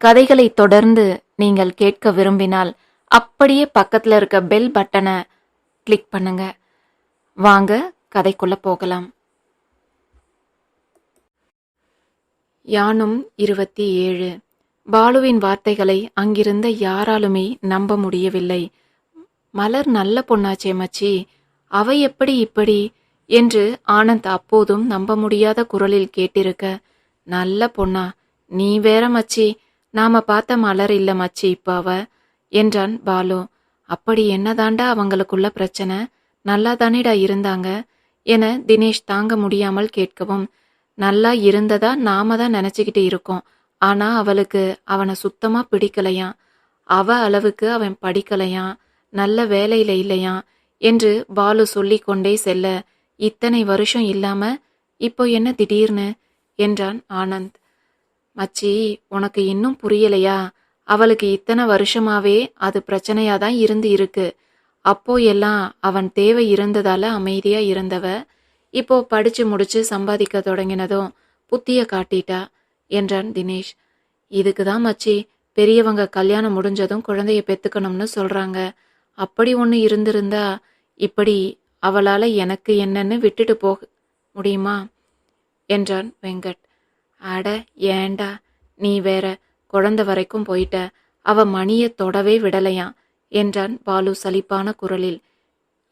கதைகளை தொடர்ந்து நீங்கள் கேட்க விரும்பினால் அப்படியே பக்கத்துல இருக்க பெல் பட்டனை கிளிக் பண்ணுங்க. வாங்க கதைக்குள்ள போகலாம். யானும் இருபத்தி ஏழு. பாலுவின் வார்த்தைகளை அங்கிருந்த யாராலுமே நம்ப முடியவில்லை. மலர் நல்ல பொண்ணாச்சே மச்சி அவ எப்படி இப்படி என்று ஆனந்த் அப்போதும் நம்ப முடியாத குரலில் கேட்டிருக்க நல்ல பொண்ணா நீ வேற மச்சி நாம பார்த்த மலர் இல்ல மச்சி இப்ப அவ? என்றான் பாலு. அப்படி என்னதாண்டா அவங்களுக்குள்ள பிரச்சனை? நல்லா தானேடா இருந்தாங்க? என தினேஷ் தாங்க முடியாமல் கேட்கவும் நல்லா இருந்ததா நாம தான் நினச்சிக்கிட்டு இருக்கோம். ஆனா அவளுக்கு அவனை சுத்தமா பிடிக்கலையாம். அவ அளவுக்கு அவன் படிக்கலையாம். நல்ல வேலையில இல்லையாம் என்று பாலு சொல்லி கொண்டே செல்ல இத்தனை வருஷம் இல்லாம இப்போ என்ன திடீர்னு? என்றான் ஆனந்த். மச்சி உனக்கு இன்னும் புரியலையா? அவளுக்கு இத்தனை வருஷமாவே அது பிரச்சனையா தான் இருந்து இருக்கு. அப்போ எல்லாம் அவன் தேவை இருந்ததால அமைதியா இருந்தவ இப்போ படிச்சு முடிச்சு சம்பாதிக்க தொடங்கினதும் புத்திய காட்டிட்டா என்றான் தினேஷ். இதுக்கு தான் மச்சி பெரியவங்க கல்யாணம் முடிஞ்சதும் குழந்தைய பெத்துக்கணும்னு சொல்றாங்க. அப்படி ஒன்று இருந்திருந்தா இப்படி அவளால எனக்கு என்னன்னு விட்டுட்டு போக முடியுமா? என்றான் வெங்கட். அட ஏண்டா? நீ வேற குழந்த வரைக்கும் போயிட்ட. அவ மணிய தொடவே விடலையாம் என்றான் பாலு சலிப்பான குரலில்.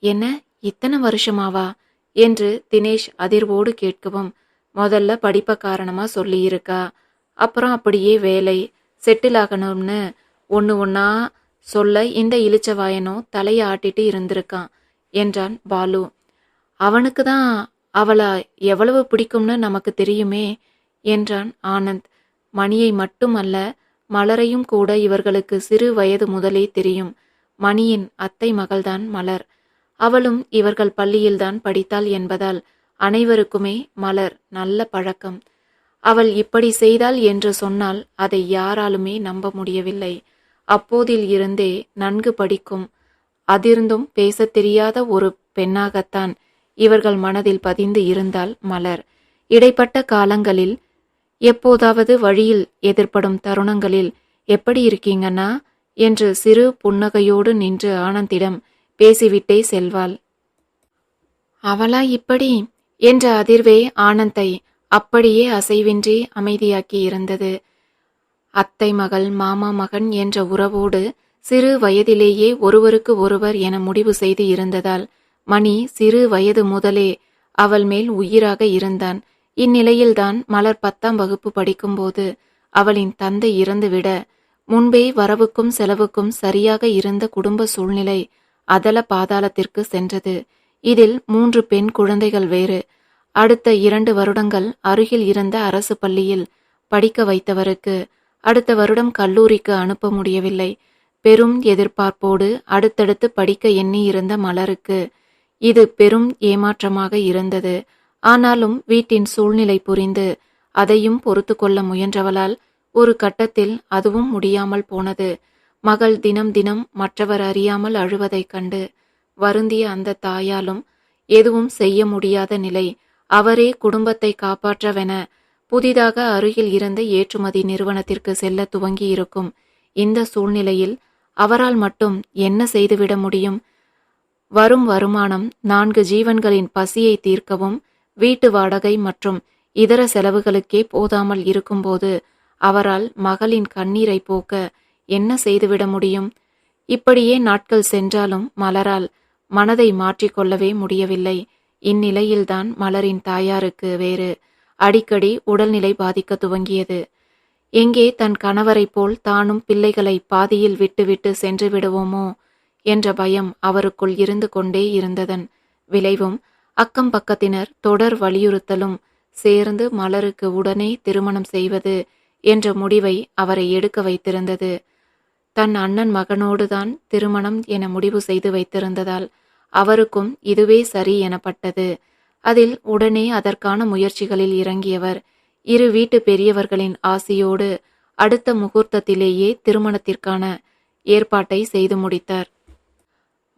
என்ன இத்தனை வருஷமாவா? என்று தினேஷ் அதிர்வோடு கேட்கவும் முதல்ல படிப்ப காரணமா சொல்லியிருக்கா? அப்புறம் அப்படியே வேலை செட்டில் ஆகணும்னு ஒன்று ஒன்றா சொல்ல இந்த இளிச்சவாயனோ தலையை ஆட்டிட்டு இருந்திருக்கான் என்றான் பாலு. அவனுக்கு தான் அவளை எவ்வளவு பிடிக்கும்னு நமக்கு தெரியுமே என்றான் ஆனந்த். மணியை மட்டுமல்ல மலரையும் கூட இவர்களுக்கு சிறு வயது முதலே தெரியும். மணியின் அத்தை மகள்தான் மலர். அவளும் இவர்கள் பள்ளியில்தான் படித்தாள் என்பதால் அனைவருக்குமே மலர் நல்ல பழக்கம். அவள் இப்படி செய்தாள் என்று சொன்னால் அதை யாராலுமே நம்ப முடியவில்லை. அப்போதில் இருந்தே நன்கு படிக்கும் அதிர்ந்தும் பேசத் தெரியாத ஒரு பெண்ணாகத்தான் இவர்கள் மனதில் பதிந்து இருந்தால் மலர். இடைப்பட்ட காலங்களில் எப்போதாவது வழியில் எதிர்ப்படும் தருணங்களில் எப்படி இருக்கீங்கண்ணா என்று சிறு புன்னகையோடு நின்று ஆனந்திடம் பேசிவிட்டே செல்வாள். அவளா இப்படி என்ற அதிர்வே ஆனந்தை அப்படியே அசைவின்றி அமைதியாக்கி இருந்தது. அத்தை மகள் மாமா மகன் என்ற உறவோடு சிறு வயதிலேயே ஒருவருக்கு ஒருவர் என முடிவு செய்து இருந்ததால் மணி சிறு வயது முதலே அவள் மேல் உயிராக இருந்தான். இந்நிலையில்தான் மலர் பத்தாம் வகுப்பு படிக்கும்போது அவளின் தந்தை இறந்துவிட முன்பே வரவுக்கும் செலவுக்கும் சரியாக இருந்த குடும்ப சூழ்நிலை அதல பாதாளத்திற்கு சென்றது. இதில் மூன்று பெண் குழந்தைகள் வேறு. அடுத்த இரண்டு வருடங்கள் அருகில் இருந்த அரசு பள்ளியில் படிக்க வைத்தவருக்கு அடுத்த வருடம் கல்லூரிக்கு அனுப்ப முடியவில்லை. பெரும் எதிர்பார்ப்போடு அடுத்தடுத்து படிக்க எண்ணி இருந்த மலருக்கு இது பெரும் ஏமாற்றமாக இருந்தது. ஆனாலும் வீட்டின் சூழ்நிலை புரிந்து அதையும் பொறுத்து கொள்ள முயன்றவளால் ஒரு கட்டத்தில் அதுவும் முடியாமல் போனது. மகள் தினம் தினம் மற்றவர் அறியாமல் அழுவதைக் கண்டு வருந்திய அந்த தாயாலும் எதுவும் செய்ய முடியாத நிலை. அவரே குடும்பத்தை காப்பாற்றவென புதிதாக அருகில் இருந்த ஏற்றுமதி நிறுவனத்திற்கு செல்ல துவங்கியிருக்கும். இந்த சூழ்நிலையில் அவரால் மட்டும் என்ன செய்துவிட முடியும்? வரும் வருமானம் நான்கு ஜீவன்களின் பசியை தீர்க்கவும் வீட்டு வாடகை மற்றும் இதர செலவுகளுக்கே போதாமல் இருக்கும்போது அவரால் மகளின் கண்ணீரை போக்க என்ன செய்துவிட முடியும்? இப்படியே நாட்கள் சென்றாலும் மலரால் மனதை மாற்றிக்கொள்ளவே முடியவில்லை. இந்நிலையில்தான் மலரின் தாயாருக்கு வேறு அடிக்கடி உடல்நிலை பாதிக்க துவங்கியது. எங்கே தன் கணவரைப் போல் தானும் பிள்ளைகளை பாதியில் விட்டுவிட்டு சென்று விடுவோமோ? என்ற பயம் அவருக்குள் இருந்து கொண்டே இருந்ததன் விளைவும் அக்கம் பக்கத்தினர் தொடர் வலியுறுத்தலும் சேர்ந்து மலருக்கு உடனே திருமணம் செய்வது என்ற முடிவை அவரை எடுக்க வைத்திருந்தது. தன் அண்ணன் மகனோடுதான் திருமணம் என முடிவு செய்து வைத்திருந்ததால் அவருக்கும் இதுவே சரி எனப்பட்டது. அதில் உடனே அதற்கான முயற்சிகளில் இறங்கியவர் இரு வீட்டு பெரியவர்களின் ஆசியோடு அடுத்த முகூர்த்தத்திலேயே திருமணத்திற்கான ஏற்பாட்டை செய்து முடித்தார்.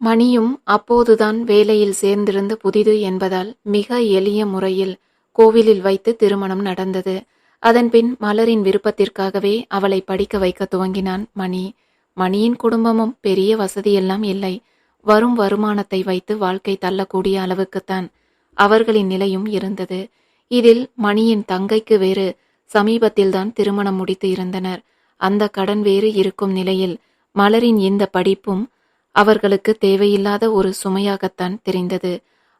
மணியும் அப்போதுதான் வேலையில் சேர்ந்திருந்த புதிது என்பதால் மிக எளிய முறையில் கோவிலில் வைத்து திருமணம் நடந்தது. அதன்பின் மலரின் விருப்பத்திற்காகவே அவளை படிக்க வைக்க துவங்கினான் மணி. மணியின் குடும்பமும் பெரிய வசதியெல்லாம் இல்லை. வரும் வருமானத்தை வைத்து வாழ்க்கை தள்ளக்கூடிய அளவுக்குத்தான் அவர்களின் நிலையும் இருந்தது. இதில் மணியின் தங்கைக்கு வேறு சமீபத்தில்தான் திருமணம் முடித்து இருந்தனர். அந்த கடன் வேறு இருக்கும் நிலையில் மலரின் இந்த படிப்பும் அவர்களுக்கு தேவையில்லாத ஒரு சுமையாகத்தான் தெரிந்தது.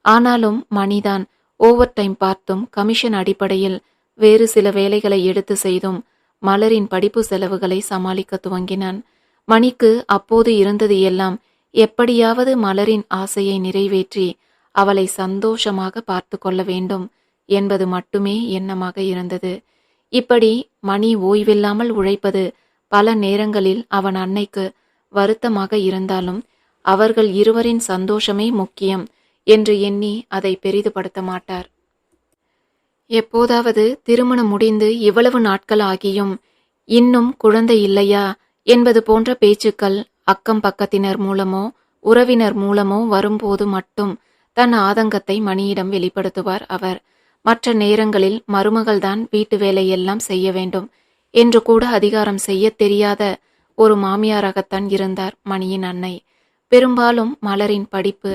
ஆனாலும் மணிதான் ஓவர் டைம் பார்த்தும் கமிஷன் அடிப்படையில் வேறு சில வேலைகளை எடுத்து செய்தும் மலரின் படிப்பு செலவுகளை சமாளிக்க துவங்கினான். மணிக்கு அப்போது இருந்தது எல்லாம் எப்படியாவது மலரின் ஆசையை நிறைவேற்றி அவளை சந்தோஷமாக பார்த்து கொள்ள வேண்டும் என்பது மட்டுமே எண்ணமாக இருந்தது. இப்படி மணி ஓய்வில்லாமல் உழைப்பது பல நேரங்களில் அவன் அன்னைக்கு வருத்தமாக இருந்தாலும் அவர்கள் இருவரின் சந்தோஷமே முக்கியம் என்று எண்ணி அதை பெரிதுபடுத்த மாட்டார். எப்போதாவது திருமணம் முடிந்து இவ்வளவு நாட்கள் ஆகியும் இன்னும் குழந்தை இல்லையா என்பது போன்ற பேச்சுக்கள் அக்கம் பக்கத்தினர் மூலமோ உறவினர் மூலமோ வரும்போது மட்டும் தன் ஆதங்கத்தை மணியிடம் வெளிப்படுத்துவார் அவர். மற்ற நேரங்களில் மருமகள்தான் வீட்டு வேலையெல்லாம் செய்ய வேண்டும் என்று கூட அதிகாரம் செய்ய தெரியாத ஒரு மாமியாராகத்தான் இருந்தார் மணியின் அன்னை. பெரும்பாலும் மலரின் படிப்பு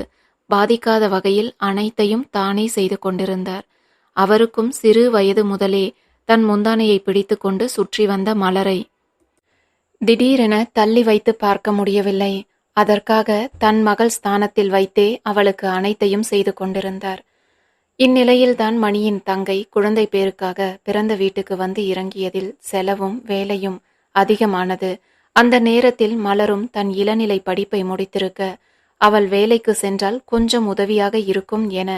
பாதிக்காத வகையில் அனைத்தையும் தானே செய்து கொண்டிருந்தார். அவருக்கும் சிறு வயது முதலே தன் முந்தானையை பிடித்து கொண்டு சுற்றி வந்த மலரை. திடீரென தள்ளி வைத்து பார்க்க முடியவில்லை. அதற்காக தன் மகள் ஸ்தானத்தில் வைத்தே அவளுக்கு அனைத்தையும் செய்து கொண்டிருந்தார். இந்நிலையில்தான் மணியின் தங்கை குழந்தை பேருக்காக பிறந்த வீட்டுக்கு வந்து இறங்கியதில் செலவும் வேலையும் அதிகமானது. அந்த நேரத்தில் மலரும் தன் இளநிலை படிப்பை முடித்திருக்க அவள் வேலைக்கு சென்றால் கொஞ்சம் உதவியாக இருக்கும் என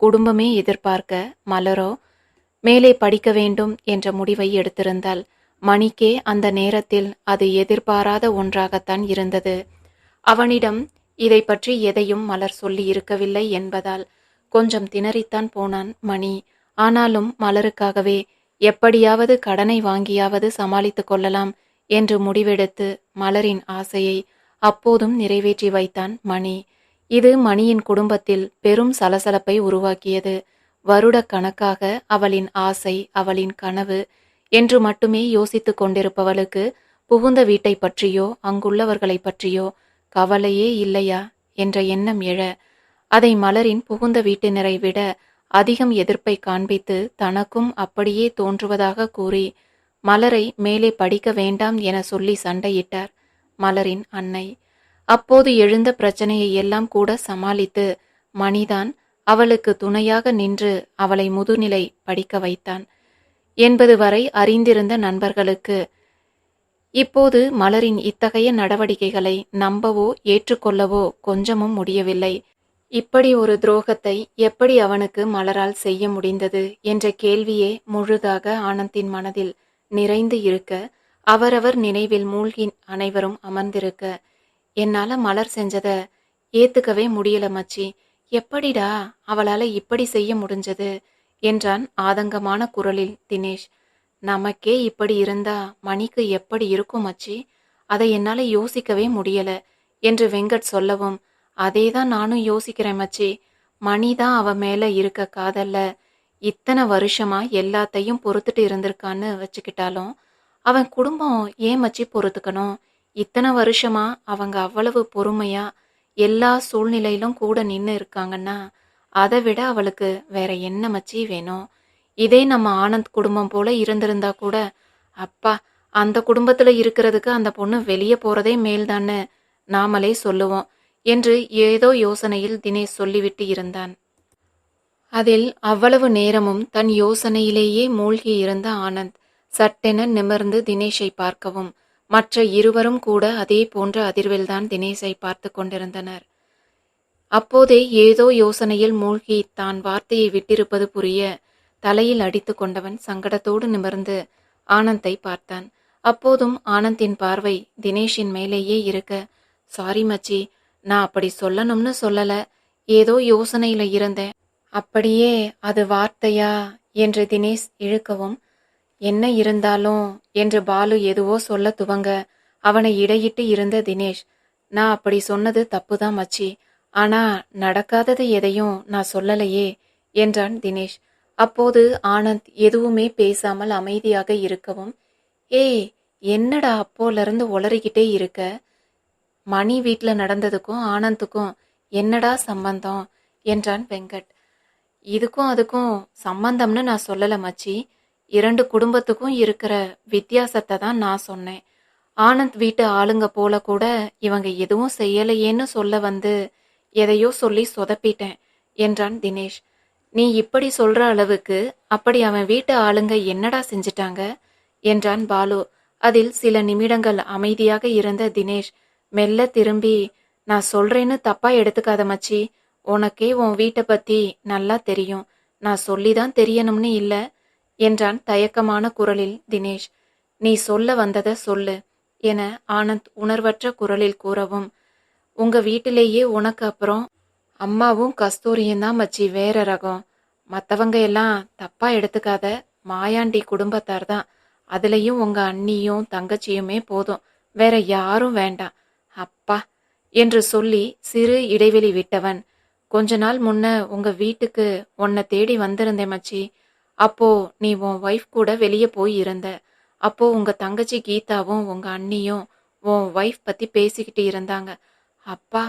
குடும்பமே எதிர்பார்க்க மலரோ மேலே படிக்க வேண்டும் என்ற முடிவை எடுத்திருந்தாள். மணிக்கே அந்த நேரத்தில் அது எதிர்பாராத ஒன்றாகத்தான் இருந்தது. அவனிடம் இதை பற்றி எதையும் மலர் சொல்லி இருக்கவில்லை என்பதால் கொஞ்சம் திணறித்தான் போனான் மணி. ஆனாலும் மலருக்காகவே எப்படியாவது கடனை வாங்கியாவது சமாளித்து கொள்ளலாம். என்று முடிவெடுத்து மலரின் ஆசையை அப்போதும் நிறைவேற்றி வைத்தான் மணி. இது மணியின் குடும்பத்தில் பெரும் சலசலப்பை உருவாக்கியது. வருட கணக்காக அவளின் ஆசை அவளின் கனவு என்று மட்டுமே யோசித்து கொண்டிருப்பவளுக்கு புகுந்த வீட்டை பற்றியோ அங்குள்ளவர்களை பற்றியோ கவலையே இல்லையா என்ற எண்ணம் எழ அதை மலரின் புகுந்த வீட்டினரை விட அதிகம் எதிர்ப்பை காண்பித்து தனக்கும் அப்படியே தோன்றுவதாக கூறி மலரை மேலே படிக்க வேண்டாம் என சொல்லி சண்டையிட்டார் மலரின் அன்னை. அப்போது எழுந்த பிரச்சனையை எல்லாம் கூட சமாளித்து மணிதான் அவளுக்கு துணையாக நின்று அவளை முதுநிலை படிக்க வைத்தான். என்பது வரை அறிந்திருந்த நண்பர்களுக்கு இப்போது மலரின் இத்தகைய நடவடிக்கைகளை நம்பவோ ஏற்றுக்கொள்ளவோ கொஞ்சமும் முடியவில்லை. இப்படி ஒரு துரோகத்தை எப்படி அவனுக்கு மலரால் செய்ய முடிந்தது? என்ற கேள்வியே முழுதாக ஆனந்தின் மனதில். நிறைந்து இருக்க அவரவர் நினைவில் மூழ்கி அனைவரும் அமர்ந்திருக்க என்னால மலர் செஞ்சத ஏத்துக்கவே முடியல மச்சி. எப்படிடா அவளால இப்படி செய்ய முடிஞ்சது? என்றான் ஆதங்கமான குரலில் தினேஷ். நமக்கே இப்படி இருந்தா மணிக்கு எப்படி இருக்கும் மச்சி? அதை என்னால யோசிக்கவே முடியல என்று வெங்கட் சொல்லவும் அதேதான் நானும் யோசிக்கிறேன் மச்சி. மணி தான் அவ மேல இருக்க காதல்ல. இத்தனை வருஷமா எல்லாத்தையும் பொறுத்துட்டு இருந்திருக்கான்னு வச்சுக்கிட்டாலும் அவன் குடும்பம் ஏன் மச்சி பொறுத்துக்கணும்? இத்தனை வருஷமா அவங்க அவ்வளவு பொறுமையா எல்லா சூழ்நிலையிலும் கூட நின்று இருக்காங்கன்னா அதை விட அவளுக்கு வேற என்ன மச்சி வேணும்? இதே நம்ம ஆனந்த் குடும்பம் போல இருந்திருந்தா கூட அப்பா அந்த குடும்பத்துல இருக்கிறதுக்கு அந்த பொண்ணு வெளியே போறதே மேல்தான்னு நாமளே சொல்லுவோம் என்று ஏதோ யோசனையில் தினேஷ் சொல்லிவிட்டு இருந்தான். அதில் அவ்வளவு நேரமும் தன் யோசனையிலேயே மூழ்கி இருந்த ஆனந்த் சட்டென நிமிர்ந்து தினேஷை பார்க்கவும். மற்ற இருவரும் கூட அதே போன்ற அதிர்வில்தான் தினேஷை பார்த்து கொண்டிருந்தனர். அப்போதே ஏதோ யோசனையில் மூழ்கி தான் வார்த்தையை விட்டிருப்பது புரிய தலையில் அடித்து கொண்டவன் சங்கடத்தோடு நிமிர்ந்து ஆனந்தை பார்த்தான். அப்போதும் ஆனந்தின் பார்வை தினேஷின் மேலேயே இருக்க சாரி மச்சி நான் அப்படி சொல்லணும்னு சொல்லல. ஏதோ யோசனையில இருந்தேன். அப்படியே அது வார்த்தையா என்று தினேஷ் இழுக்கவும் என்ன இருந்தாலும் என்று பாலு எதுவோ சொல்ல துவங்க அவனை இடையிட்டு இருந்த தினேஷ் நான் அப்படி சொன்னது தப்புதான் மச்சி ஆனா நடக்காதது எதையும் நான் சொல்லலையே என்றான் தினேஷ். அப்போது ஆனந்த் எதுவுமே பேசாமல் அமைதியாக இருக்கவும் ஏய் என்னடா அப்போலருந்து உளறிக்கிட்டே இருக்க? மணி வீட்டில் நடந்ததுக்கும் ஆனந்துக்கும் என்னடா சம்பந்தம்? என்றான் வெங்கட். இதுக்கும் அதுக்கும் சம்பந்தம்னு நான் சொல்லலை மச்சி. இரண்டு குடும்பத்துக்கும் இருக்கிற வித்தியாசத்தை தான் நான் சொன்னேன். ஆனந்த் வீட்டு ஆளுங்க போல கூட இவங்க எதுவும் செய்யலையேன்னு சொல்ல வந்து எதையோ சொல்லி சொதப்பிட்டேன் என்றான் தினேஷ். நீ இப்படி சொல்ற அளவுக்கு அப்படி அவன் வீட்டு ஆளுங்க என்னடா செஞ்சிட்டாங்க என்றான் பாலு. அதில் சில நிமிடங்கள் அமைதியாக இருந்த தினேஷ் மெல்ல திரும்பி நான் சொல்றேன்னு தப்பா எடுத்துக்காத மச்சி. உனக்கே உன் வீட்டை பத்தி நல்லா தெரியும். நான் சொல்லிதான் தெரியணும்னு இல்ல என்றான் தயக்கமான குரலில் தினேஷ். நீ சொல்ல வந்தத சொல்லு என ஆனந்த் உணர்வற்ற குரலில் கூறவும். உங்க வீட்டிலேயே உனக்கு அப்புறம் அம்மாவும் கஸ்தூரியும் தான் மச்சி வேற ரகம். மற்றவங்க எல்லாம் தப்பா எடுத்துக்காத மாயாண்டி குடும்பத்தார் தான். அதுலயும் உங்க அண்ணியும் தங்கச்சியுமே போதும். வேற யாரும் வேண்டாம். அப்பா என்று சொல்லி சிறு இடைவெளி விட்டவன். கொஞ்ச நாள் முன்ன உங்க வீட்டுக்கு உன்னை தேடி வந்திருந்தேன் மச்சி. அப்போ நீ உன் ஒய்ஃப் கூட வெளியே போய் இருந்த. அப்போ உங்க தங்கச்சி கீதாவும் உங்க அண்ணியும் உன் ஒய்ஃப் பத்தி பேசிக்கிட்டு இருந்தாங்க. அப்பா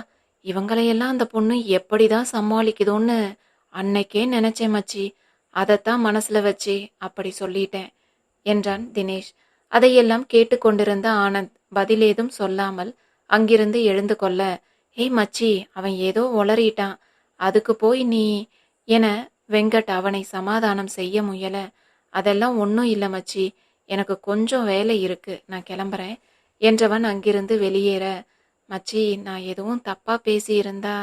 இவங்களையெல்லாம் அந்த பொண்ணு எப்படிதான் சமாளிக்குதோன்னு அன்னைக்கே நினைச்சேன் மச்சி. அதைத்தான் மனசுல வச்சு அப்படி சொல்லிட்டேன் என்றான் தினேஷ். அதையெல்லாம் கேட்டுக்கொண்டிருந்த ஆனந்த் பதிலேதும் சொல்லாமல் அங்கிருந்து எழுந்து கொள்ள ஏய் மச்சி அவன் ஏதோ உளறிட்டான். அதுக்கு போய் நீ என வெங்கட் அவனை சமாதானம் செய்ய முயல. அதெல்லாம் ஒன்றும் இல்லை மச்சி. எனக்கு கொஞ்சம் வேலை இருக்கு. நான் கிளம்புறேன். என்றவன் அங்கிருந்து வெளியேற. மச்சி நான் எதுவும் தப்பா பேசியிருந்தா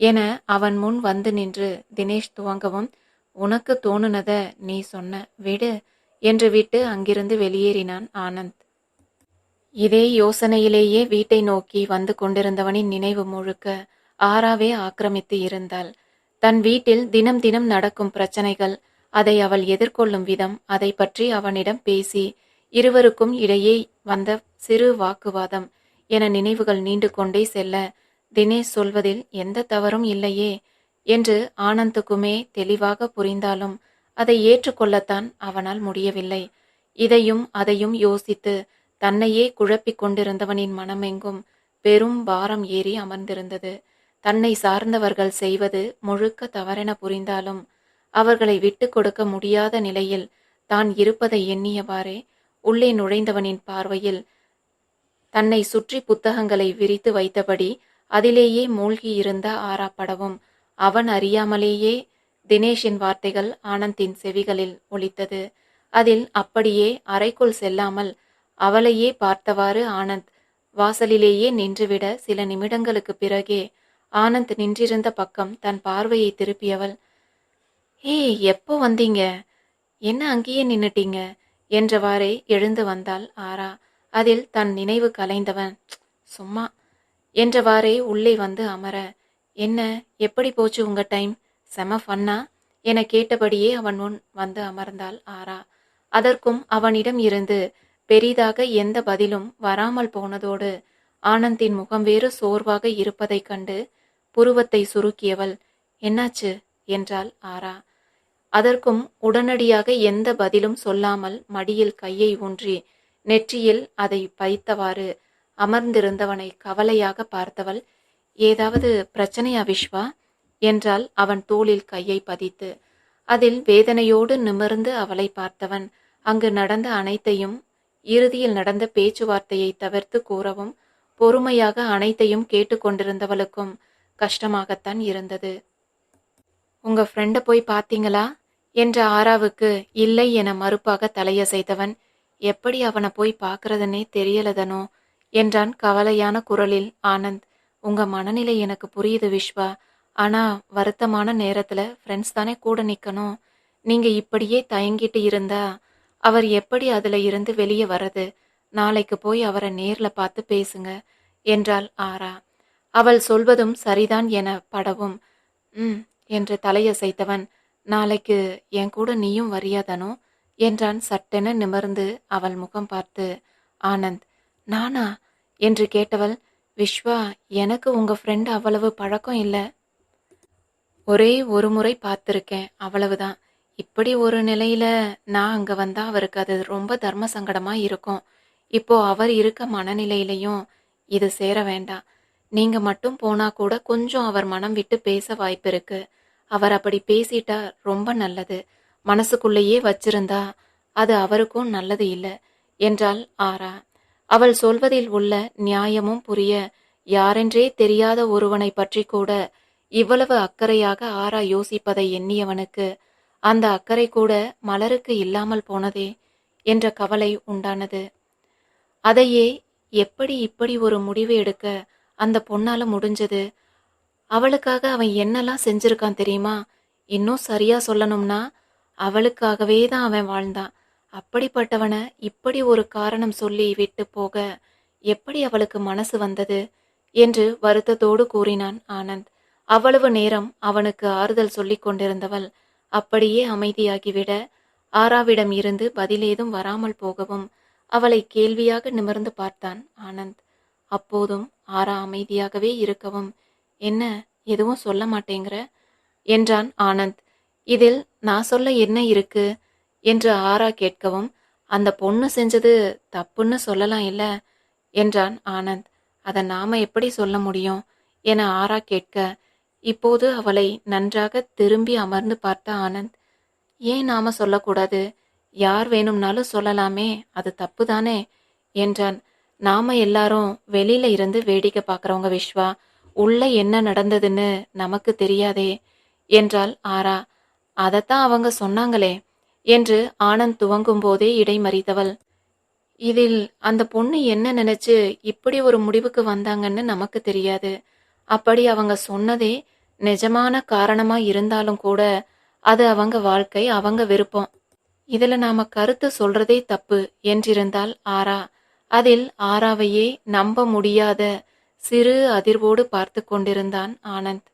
என அவன் முன் வந்து நின்று தினேஷ் துவங்கவும். உனக்கு தோணுனத நீ சொன்ன. விடு என்று விட்டு அங்கிருந்து வெளியேறினான் ஆனந்த். இதே யோசனையிலேயே வீட்டை நோக்கி வந்து கொண்டிருந்தவனின் நினைவு முழுக்க ஆறாவே ஆக்கிரமித்து இருந்தாள். தன் வீட்டில் தினம் தினம் நடக்கும் பிரச்சனைகள் அதை அவள் எதிர்கொள்ளும் விதம் அதை பற்றி அவனிடம் பேசி இருவருக்கும் இடையே வந்த சிறு வாக்குவாதம் என நினைவுகள் நீண்டு கொண்டே செல்ல தினேஷ் சொல்வதில் எந்த தவறும் இல்லையே என்று ஆனந்துக்குமே தெளிவாக புரிந்தாலும் அதை ஏற்றுக்கொள்ளத்தான் அவனால் முடியவில்லை. இதையும் அதையும் யோசித்து தன்னையே குழப்பிக் கொண்டிருந்தவனின் மனமெங்கும் பெரும் பாரம் ஏறி அமர்ந்திருந்தது. தன்னை சார்ந்தவர்கள் செய்வது முழுக்க தவறென புரிந்தாலும் அவர்களை விட்டு கொடுக்க முடியாத நிலையில் தான் இருப்பதை எண்ணியவாறே உள்ளே நுழைந்தவனின் பார்வையில் தன்னை சுற்றி புத்தகங்களை விரித்து வைத்தபடி அதிலேயே மூழ்கியிருந்த ஆறாப்படவும் அவன் அறியாமலேயே தினேஷின் வார்த்தைகள் ஆனந்தின் செவிகளில் ஒலித்தது. அதில் அப்படியே அறைக்குள் செல்லாமல் அவளையே பார்த்தவாறு ஆனந்த் வாசலிலேயே நின்றுவிட சில நிமிடங்களுக்கு பிறகே ஆனந்த் நின்றிருந்த பக்கம் தன் பார்வையை திருப்பியவள் ஏய் எப்போ வந்தீங்க? என்ன அங்கேயே நின்னுட்டீங்க? என்றவாறே எழுந்து வந்தாள் ஆரா. அதில் தன் நினைவு கலைந்தவன் சும்மா என்றவாறே உள்ளே வந்து அமர என்ன எப்படி போச்சு உங்க டைம்? செம ஃபன்னா? என கேட்டபடியே அவன் முன் வந்து அமர்ந்தாள் ஆரா. அதற்கும் அவனிடம் இருந்து பெரிதாக எந்த பதிலும் வராமல் போனதோடு ஆனந்தின் முகம் வேறு சோர்வாக இருப்பதைக் கண்டு புருவத்தை சுருக்கியவள். என்னாச்சு? என்றாள் ஆரா. அதற்கும் உடனடியாக எந்த பதிலும் சொல்லாமல் மடியில் கையை ஊன்றி நெற்றியில் அதை பைத்தவாறு அமர்ந்திருந்தவனை கவலையாக பார்த்தவள் ஏதாவது பிரச்சனையா விஸ்வா என்றால் அவன் தோளில் கையை பதித்து. அதில் வேதனையோடு நிமிர்ந்து அவளை பார்த்தவன் அங்கு நடந்த அனைத்தையும் இறுதியில் நடந்த பேச்சுவார்த்தையை தவிர்த்து கூறவும் பொறுமையாக அனைத்தையும் கேட்டுக்கொண்டிருந்தவளுக்கும் கஷ்டமாகத்தான் இருந்தது. உங்க ஃப்ரெண்ட போய் பார்த்தீங்களா என்ற ஆராவுக்கு இல்லை என மறுப்பாக தலையசைத்தவன் எப்படி அவனை போய் பார்க்கறதுனே தெரியலதனோ? என்றான் கவலையான குரலில் ஆனந்த். உங்க மனநிலை எனக்கு புரியுது விஸ்வா ஆனா வருத்தமான நேரத்துல ஃப்ரெண்ட்ஸ் தானே கூட நிக்கணும். நீங்க இப்படியே தயங்கிட்டு இருந்தா அவர் எப்படி அதுல இருந்து வெளியே வர்றது? நாளைக்கு போய் அவரை நேர்ல பார்த்து பேசுங்க என்றாள் ஆரா. அவள் சொல்வதும் சரிதான் என படவும். ம் என்று தலையசைத்தவன். நாளைக்கு என் கூட நீயும் வரியாதனோ என்றான் சட்டென நிமிர்ந்து அவள் முகம் பார்த்து. ஆனந்த் நானா? என்று கேட்டவள். விஸ்வா எனக்கு உங்க ஃப்ரெண்ட் அவ்வளவு பழக்கம் இல்லை. ஒரே ஒரு முறை பார்த்துருக்கேன் அவ்வளவுதான். இப்படி ஒரு நிலையில நான் அங்க வந்தா அவருக்கு அது ரொம்ப தர்ம சங்கடமா இருக்கும். இப்போ அவர் இருக்க மனநிலையிலையும் இது சேர வேண்டாம். நீங்க மட்டும் போனா கூட கொஞ்சம் அவர் மனம் விட்டு பேச வாய்ப்பு இருக்கு. அவர் அப்படி பேசிட்டா ரொம்ப நல்லது. மனசுக்குள்ளேயே வச்சிருந்தா அது அவருக்கும் நல்லது இல்லை என்றாள் ஆரா. அவள் சொல்வதில் உள்ள நியாயமும் புரிய யாரென்றே தெரியாத ஒருவனை பற்றி கூட இவ்வளவு அக்கறையாக ஆரா யோசிப்பதை எண்ணியவனுக்கு அந்த அக்கறை கூட மலருக்கு இல்லாமல் போனதே என்ற கவலை உண்டானது. அதையே எப்படி இப்படி ஒரு முடிவு எடுக்க அந்த பொண்ணால முடிஞ்சது. அவளுக்காக அவன் என்னெல்லாம் செஞ்சிருக்கான் தெரியுமா? இன்னும் சரியா சொல்லணும்னா அவளுக்காகவே தான் அவன் வாழ்ந்தான். அப்படிப்பட்டவனை இப்படி ஒரு காரணம் சொல்லி விட்டு போக எப்படி அவளுக்கு மனசு வந்தது? என்று வருத்தத்தோடு கூறினான் ஆனந்த். அவ்வளவு நேரம் அவனுக்கு ஆறுதல் சொல்லிக் கொண்டிருந்தவள் அப்படியே அமைதியாகிவிட ஆராவிடம் இருந்து பதிலேதும் வராமல் போகவும் அவளை கேள்வியாக நிமிர்ந்து பார்த்தான் ஆனந்த். அப்போதும் ஆரா அமைதியாகவே இருக்கவும். என்ன எதுவும் சொல்ல மாட்டேங்கிற? என்றான் ஆனந்த். இதில் நான் சொல்ல என்ன இருக்கு? என்று ஆரா கேட்கவும் அந்த பொண்ணு செஞ்சது தப்புன்னு சொல்லலாம் இல்ல? என்றான் ஆனந்த். அதை நாம எப்படி சொல்ல முடியும்? என ஆரா கேட்க இப்போது அவளை நன்றாக திரும்பி அமர்ந்து பார்த்த ஆனந்த். ஏன் நாம சொல்லக்கூடாது? யார் வேணும்னாலும் சொல்லலாமே அது தப்பு தானே என்றான். நாம எல்லாரும் வெளியில இருந்து வேடிக்கை பார்க்குறவங்க விஸ்வா உள்ள என்ன நடந்ததுன்னு நமக்கு தெரியாதே என்றாள் ஆரா. அதைத்தான் அவங்க சொன்னாங்களே என்று ஆனந்த் துவங்கும் போதே இடைமறித்தவள். இதில் அந்த பொண்ணு என்ன நினைச்சு இப்படி ஒரு முடிவுக்கு வந்தாங்கன்னு நமக்கு தெரியாது. அப்படி அவங்க சொன்னதே நிஜமான காரணமா இருந்தாலும் கூட அது அவங்க வாழ்க்கை அவங்க விருப்பம். இதுல நாம கருத்து சொல்றதே தப்பு என்றிருந்தால் ஆரா. அதில் ஆராவையே நம்ப முடியாத சிறு அதிர்வோடு பார்த்து கொண்டிருந்தான் ஆனந்த்.